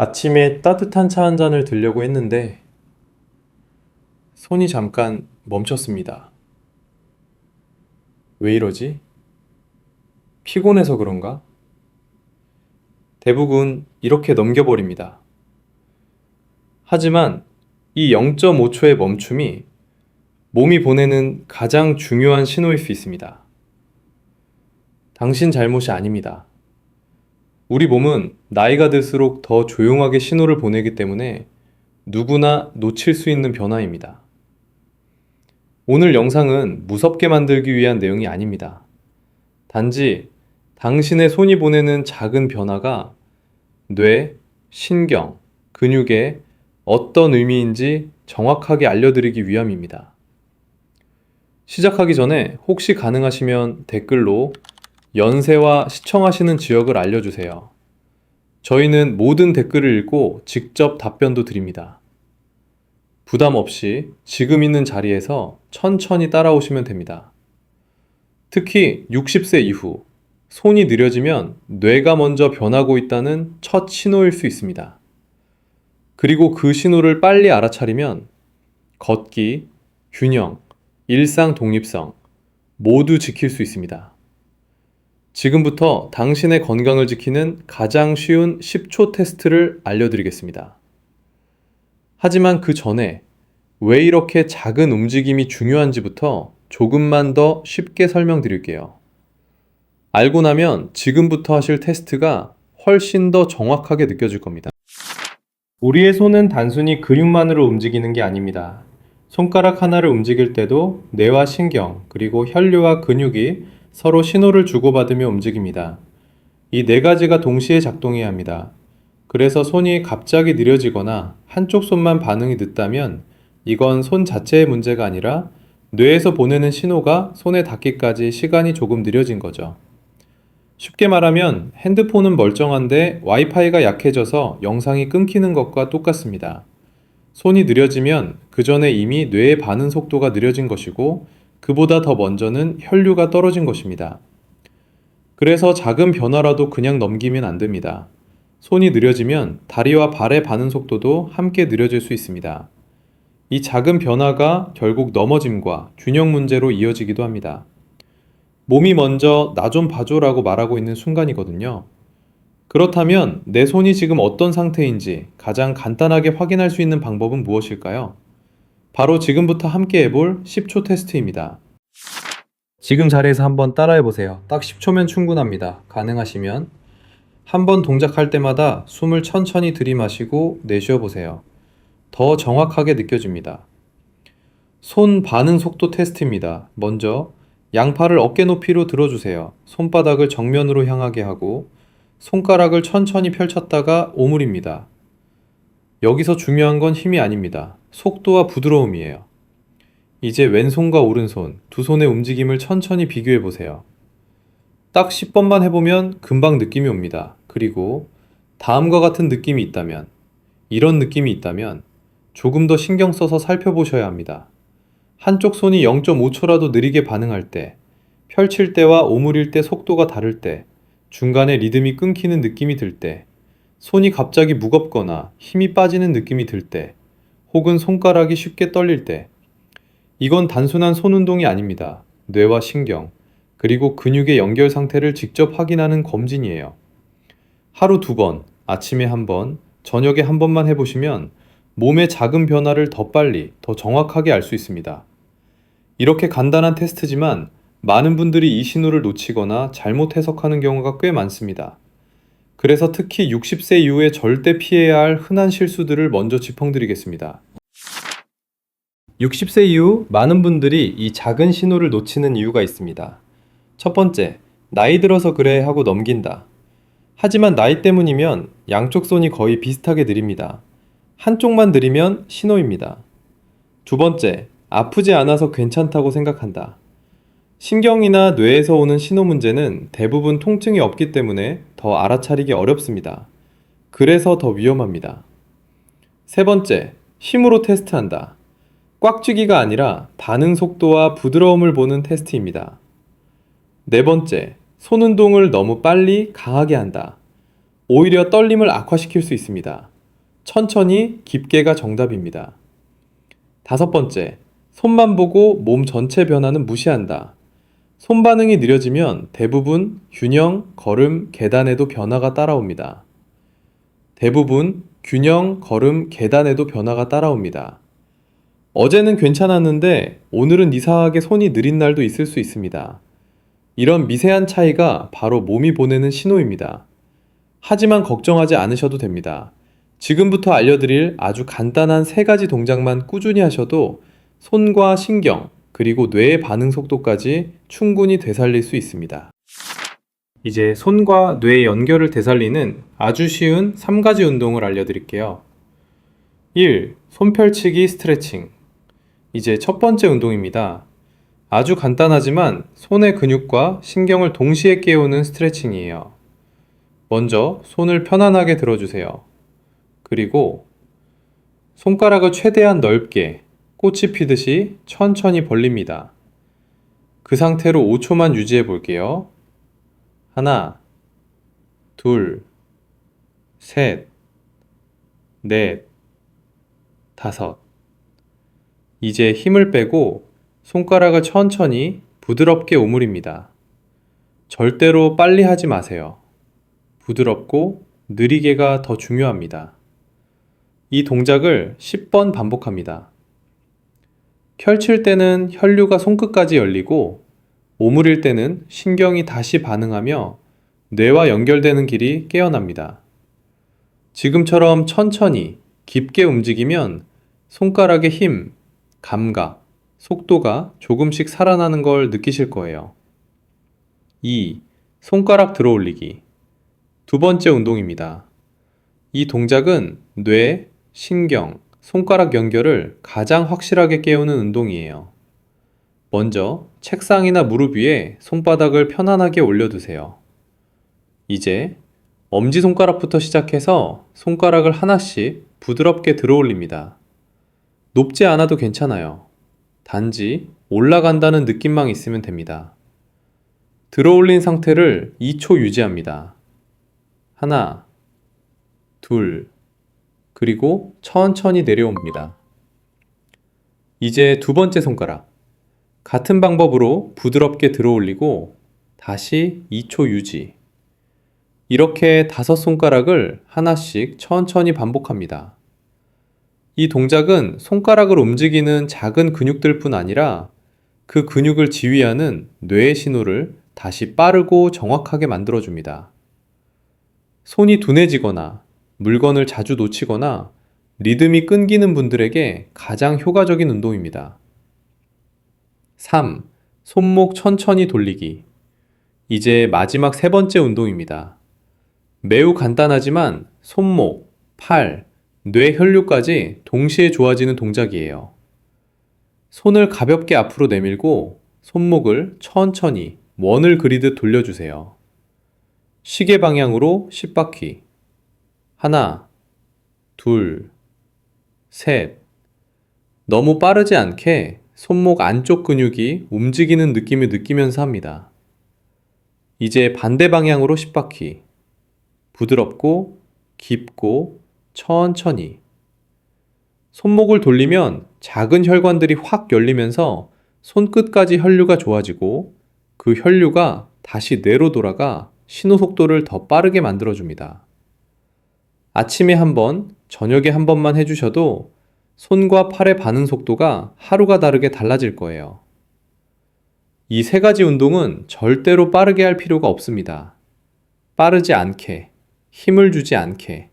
아침에 따뜻한 차 한 잔을 들려고 했는데 손이 잠깐 멈췄습니다. 왜 이러지? 피곤해서 그런가? 대부분 이렇게 넘겨버립니다. 하지만 이 0.5초의 멈춤이 몸이 보내는 가장 중요한 신호일 수 있습니다. 당신 잘못이 아닙니다. 우리 몸은 나이가 들수록 더 조용하게 신호를 보내기 때문에 누구나 놓칠 수 있는 변화입니다. 오늘 영상은 무섭게 만들기 위한 내용이 아닙니다. 단지 당신의 손이 보내는 작은 변화가 뇌, 신경, 근육에 어떤 의미인지 정확하게 알려드리기 위함입니다. 시작하기 전에 혹시 가능하시면 댓글로 연세와 시청하시는 지역을 알려주세요. 저희는 모든 댓글을 읽고 직접 답변도 드립니다. 부담 없이 지금 있는 자리에서 천천히 따라오시면 됩니다. 특히 60세 이후 손이 느려지면 뇌가 먼저 변하고 있다는 첫 신호일 수 있습니다. 그리고 그 신호를 빨리 알아차리면 걷기, 균형, 일상 독립성 모두 지킬 수 있습니다. 지금부터 당신의 건강을 지키는 가장 쉬운 10초 테스트를 알려드리겠습니다. 하지만 그 전에 왜 이렇게 작은 움직임이 중요한지부터 조금만 더 쉽게 설명드릴게요. 알고 나면 지금부터 하실 테스트가 훨씬 더 정확하게 느껴질 겁니다. 우리의 손은 단순히 근육만으로 움직이는 게 아닙니다. 손가락 하나를 움직일 때도 뇌와 신경, 그리고 혈류와 근육이 서로 신호를 주고받으며 움직입니다. 이 네 가지가 동시에 작동해야 합니다. 그래서 손이 갑자기 느려지거나 한쪽 손만 반응이 늦다면 이건 손 자체의 문제가 아니라 뇌에서 보내는 신호가 손에 닿기까지 시간이 조금 느려진 거죠. 쉽게 말하면 핸드폰은 멀쩡한데 와이파이가 약해져서 영상이 끊기는 것과 똑같습니다. 손이 느려지면 그 전에 이미 뇌의 반응 속도가 느려진 것이고 그보다 더 먼저는 혈류가 떨어진 것입니다. 그래서 작은 변화라도 그냥 넘기면 안 됩니다. 손이 느려지면 다리와 발의 반응 속도도 함께 느려질 수 있습니다. 이 작은 변화가 결국 넘어짐과 균형 문제로 이어지기도 합니다. 몸이 먼저 나 좀 봐줘라고 말하고 있는 순간이거든요. 그렇다면 내 손이 지금 어떤 상태인지 가장 간단하게 확인할 수 있는 방법은 무엇일까요? 바로 지금부터 함께 해볼 10초 테스트입니다. 지금 자리에서 한번 따라해 보세요. 딱 10초면 충분합니다. 가능하시면 한 번 동작할 때마다 숨을 천천히 들이마시고 내쉬어 보세요. 더 정확하게 느껴집니다. 손 반응 속도 테스트입니다. 먼저 양팔을 어깨 높이로 들어주세요. 손바닥을 정면으로 향하게 하고 손가락을 천천히 펼쳤다가 오므립니다. 여기서 중요한 건 힘이 아닙니다. 속도와 부드러움이에요. 이제 왼손과 오른손, 두 손의 움직임을 천천히 비교해 보세요. 딱 10번만 해보면 금방 느낌이 옵니다. 그리고 다음과 같은 느낌이 있다면, 이런 느낌이 있다면 조금 더 신경 써서 살펴보셔야 합니다. 한쪽 손이 0.5초라도 느리게 반응할 때, 펼칠 때와 오므릴 때 속도가 다를 때, 중간에 리듬이 끊기는 느낌이 들 때, 손이 갑자기 무겁거나 힘이 빠지는 느낌이 들 때, 혹은 손가락이 쉽게 떨릴 때, 이건 단순한 손 운동이 아닙니다. 뇌와 신경, 그리고 근육의 연결 상태를 직접 확인하는 검진이에요. 하루 두 번, 아침에 한 번, 저녁에 한 번만 해보시면 몸의 작은 변화를 더 빨리, 더 정확하게 알 수 있습니다. 이렇게 간단한 테스트지만 많은 분들이 이 신호를 놓치거나 잘못 해석하는 경우가 꽤 많습니다. 그래서 특히 60세 이후에 절대 피해야 할 흔한 실수들을 먼저 짚어드리겠습니다. 60세 이후 많은 분들이 이 작은 신호를 놓치는 이유가 있습니다. 첫 번째, 나이 들어서 그래 하고 넘긴다. 하지만 나이 때문이면 양쪽 손이 거의 비슷하게 느립니다. 한쪽만 느리면 신호입니다. 두 번째, 아프지 않아서 괜찮다고 생각한다. 신경이나 뇌에서 오는 신호 문제는 대부분 통증이 없기 때문에 더 알아차리기 어렵습니다. 그래서 더 위험합니다. 세 번째, 힘으로 테스트한다. 꽉 쥐기가 아니라 반응 속도와 부드러움을 보는 테스트입니다. 네 번째, 손 운동을 너무 빨리 강하게 한다. 오히려 떨림을 악화시킬 수 있습니다. 천천히 깊게가 정답입니다. 다섯 번째, 손만 보고 몸 전체 변화는 무시한다. 손 반응이 느려지면 대부분 균형, 걸음, 계단에도 변화가 따라옵니다. 대부분 균형, 걸음, 계단에도 변화가 따라옵니다. 어제는 괜찮았는데 오늘은 이상하게 손이 느린 날도 있을 수 있습니다. 이런 미세한 차이가 바로 몸이 보내는 신호입니다. 하지만 걱정하지 않으셔도 됩니다. 지금부터 알려드릴 아주 간단한 세 가지 동작만 꾸준히 하셔도 손과 신경, 그리고 뇌의 반응 속도까지 충분히 되살릴 수 있습니다. 이제 손과 뇌의 연결을 되살리는 아주 쉬운 3가지 운동을 알려드릴게요. 1. 손 펼치기 스트레칭. 이제 첫 번째 운동입니다. 아주 간단하지만 손의 근육과 신경을 동시에 깨우는 스트레칭이에요. 먼저 손을 편안하게 들어주세요. 그리고 손가락을 최대한 넓게 꽃이 피듯이 천천히 벌립니다. 그 상태로 5초만 유지해 볼게요. 하나, 둘, 셋, 넷, 다섯. 이제 힘을 빼고 손가락을 천천히 부드럽게 오므립니다. 절대로 빨리 하지 마세요. 부드럽고 느리게가 더 중요합니다. 이 동작을 10번 반복합니다. 펼칠 때는 혈류가 손끝까지 열리고 오므릴 때는 신경이 다시 반응하며 뇌와 연결되는 길이 깨어납니다. 지금처럼 천천히 깊게 움직이면 손가락의 힘, 감각, 속도가 조금씩 살아나는 걸 느끼실 거예요. 2. 손가락 들어 올리기. 두 번째 운동입니다. 이 동작은 뇌, 신경, 손가락 연결을 가장 확실하게 깨우는 운동이에요. 먼저 책상이나 무릎 위에 손바닥을 편안하게 올려두세요. 이제 엄지손가락부터 시작해서 손가락을 하나씩 부드럽게 들어 올립니다. 높지 않아도 괜찮아요. 단지 올라간다는 느낌만 있으면 됩니다. 들어 올린 상태를 2초 유지합니다. 하나, 둘, 그리고 천천히 내려옵니다. 이제 두 번째 손가락. 같은 방법으로 부드럽게 들어 올리고 다시 2초 유지. 이렇게 다섯 손가락을 하나씩 천천히 반복합니다. 이 동작은 손가락을 움직이는 작은 근육들 뿐 아니라 그 근육을 지휘하는 뇌의 신호를 다시 빠르고 정확하게 만들어줍니다. 손이 둔해지거나 물건을 자주 놓치거나 리듬이 끊기는 분들에게 가장 효과적인 운동입니다. 3. 손목 천천히 돌리기. 이제 마지막 세 번째 운동입니다. 매우 간단하지만 손목, 팔, 뇌 혈류까지 동시에 좋아지는 동작이에요. 손을 가볍게 앞으로 내밀고 손목을 천천히 원을 그리듯 돌려주세요. 시계 방향으로 10바퀴. 하나, 둘, 셋. 너무 빠르지 않게 손목 안쪽 근육이 움직이는 느낌을 느끼면서 합니다. 이제 반대 방향으로 10바퀴. 부드럽고 깊고 천천히. 손목을 돌리면 작은 혈관들이 확 열리면서 손끝까지 혈류가 좋아지고 그 혈류가 다시 뇌로 돌아가 신호 속도를 더 빠르게 만들어줍니다. 아침에 한 번, 저녁에 한 번만 해주셔도 손과 팔의 반응 속도가 하루가 다르게 달라질 거예요. 이 세 가지 운동은 절대로 빠르게 할 필요가 없습니다. 빠르지 않게, 힘을 주지 않게,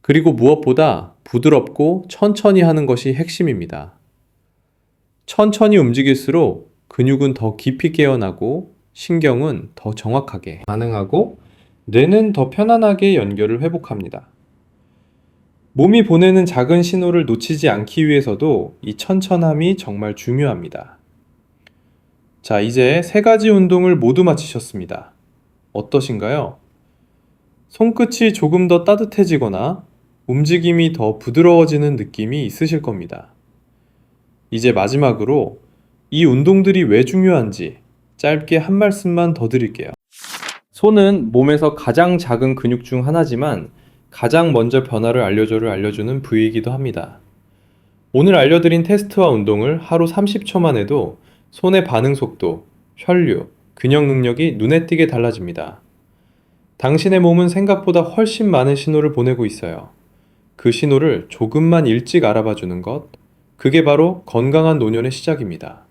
그리고 무엇보다 부드럽고 천천히 하는 것이 핵심입니다. 천천히 움직일수록 근육은 더 깊이 깨어나고 신경은 더 정확하게 반응하고 뇌는 더 편안하게 연결을 회복합니다. 몸이 보내는 작은 신호를 놓치지 않기 위해서도 이 천천함이 정말 중요합니다. 자, 이제 세 가지 운동을 모두 마치셨습니다. 어떠신가요? 손끝이 조금 더 따뜻해지거나 움직임이 더 부드러워지는 느낌이 있으실 겁니다. 이제 마지막으로 이 운동들이 왜 중요한지 짧게 한 말씀만 더 드릴게요. 손은 몸에서 가장 작은 근육 중 하나지만 가장 먼저 변화를 알려줘를 알려주는 부위이기도 합니다. 오늘 알려드린 테스트와 운동을 하루 30초만 해도 손의 반응 속도, 혈류, 근역 능력이 눈에 띄게 달라집니다. 당신의 몸은 생각보다 훨씬 많은 신호를 보내고 있어요. 그 신호를 조금만 일찍 알아봐 주는 것, 그게 바로 건강한 노년의 시작입니다.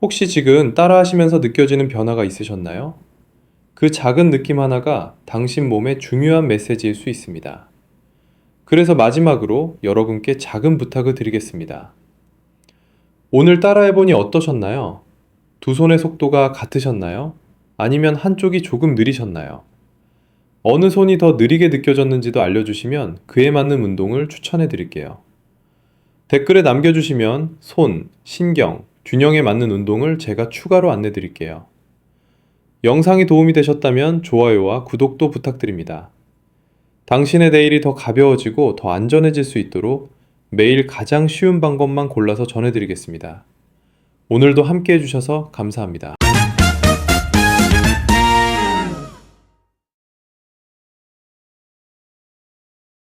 혹시 지금 따라하시면서 느껴지는 변화가 있으셨나요? 그 작은 느낌 하나가 당신 몸의 중요한 메시지일 수 있습니다. 그래서 마지막으로 여러분께 작은 부탁을 드리겠습니다. 오늘 따라해보니 어떠셨나요? 두 손의 속도가 같으셨나요? 아니면 한쪽이 조금 느리셨나요? 어느 손이 더 느리게 느껴졌는지도 알려주시면 그에 맞는 운동을 추천해 드릴게요. 댓글에 남겨주시면 손, 신경, 균형에 맞는 운동을 제가 추가로 안내 드릴게요. 영상이 도움이 되셨다면 좋아요와 구독도 부탁드립니다. 당신의 내일이 더 가벼워지고 더 안전해질 수 있도록 매일 가장 쉬운 방법만 골라서 전해드리겠습니다. 오늘도 함께 해주셔서 감사합니다.